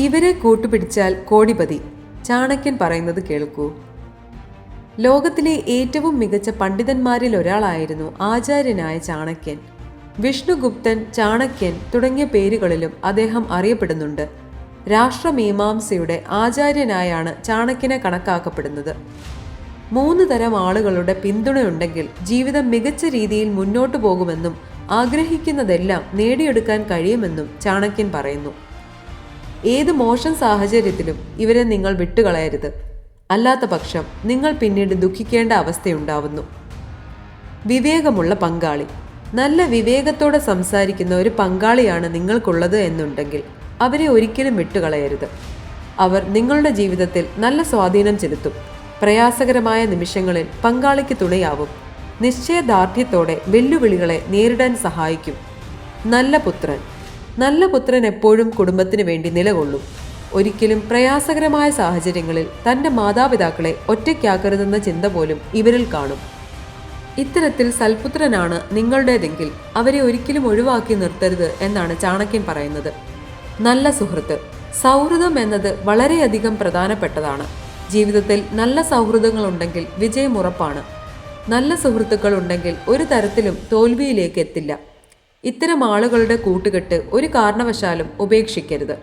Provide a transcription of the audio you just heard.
ഇവരെ കൂട്ടുപിടിച്ചാൽ കോടിപതി. ചാണക്യൻ പറയുന്നത് കേൾക്കൂ. ലോകത്തിലെ ഏറ്റവും മികച്ച പണ്ഡിതന്മാരിൽ ഒരാളായിരുന്നു ആചാര്യനായ ചാണക്യൻ. വിഷ്ണുഗുപ്തൻ ചാണക്യൻ തുടങ്ങിയ പേരുകളിലും അദ്ദേഹം അറിയപ്പെടുന്നുണ്ട്. രാഷ്ട്രമീമാംസയുടെ ആചാര്യനായാണ് ചാണക്യനെ കണക്കാക്കപ്പെടുന്നത്. മൂന്ന് തരം ആളുകളുടെ പിന്തുണയുണ്ടെങ്കിൽ ജീവിതം മികച്ച രീതിയിൽ മുന്നോട്ടു പോകുമെന്നും ആഗ്രഹിക്കുന്നതെല്ലാം നേടിയെടുക്കാൻ കഴിയുമെന്നും ചാണക്യൻ പറയുന്നു. ഏത് മോശം സാഹചര്യത്തിലും ഇവരെ നിങ്ങൾ വിട്ടുകളയരുത്. അല്ലാത്ത പക്ഷം നിങ്ങൾ പിന്നീട് ദുഃഖിക്കേണ്ട അവസ്ഥയുണ്ടാവുന്നു. വിവേകമുള്ള പങ്കാളി. നല്ല വിവേകത്തോടെ സംസാരിക്കുന്ന ഒരു പങ്കാളിയാണ് നിങ്ങൾക്കുള്ളത് എന്നുണ്ടെങ്കിൽ അവരെ ഒരിക്കലും വിട്ടുകളയരുത്. അവർ നിങ്ങളുടെ ജീവിതത്തിൽ നല്ല സ്വാധീനം ചെലുത്തും. പ്രയാസകരമായ നിമിഷങ്ങളിൽ പങ്കാളിക്ക് തുണയാവും. നിശ്ചയദാർഢ്യത്തോടെ വെല്ലുവിളികളെ നേരിടാൻ സഹായിക്കും. നല്ല പുത്രൻ. നല്ല പുത്രൻ എപ്പോഴും കുടുംബത്തിന് വേണ്ടി നിലകൊള്ളും. ഒരിക്കലും പ്രയാസകരമായ സാഹചര്യങ്ങളിൽ തന്റെ മാതാപിതാക്കളെ ഒറ്റയ്ക്കാക്കരുതെന്ന ചിന്ത പോലും ഇവരിൽ കാണും. ഇത്തരത്തിൽ സൽപുത്രനാണ് നിങ്ങളുടേതെങ്കിൽ അവരെ ഒരിക്കലും ഒഴിവാക്കി നിർത്തരുത് എന്നാണ് ചാണക്യൻ പറയുന്നത്. നല്ല സുഹൃത്ത് സൗഹൃദം എന്നത് വളരെയധികം പ്രധാനപ്പെട്ടതാണ്. ജീവിതത്തിൽ നല്ല സൗഹൃദങ്ങൾ ഉണ്ടെങ്കിൽ വിജയം ഉറപ്പാണ്. നല്ല സുഹൃത്തുക്കൾ ഉണ്ടെങ്കിൽ ഒരു തരത്തിലും തോൽവിയിലേക്ക് എത്തില്ല ഇത്തരം ആളുകളുടെ കൂട്ടുകെട്ട് ഒരു കാരണവശാലും ഉപേക്ഷിക്കരുത്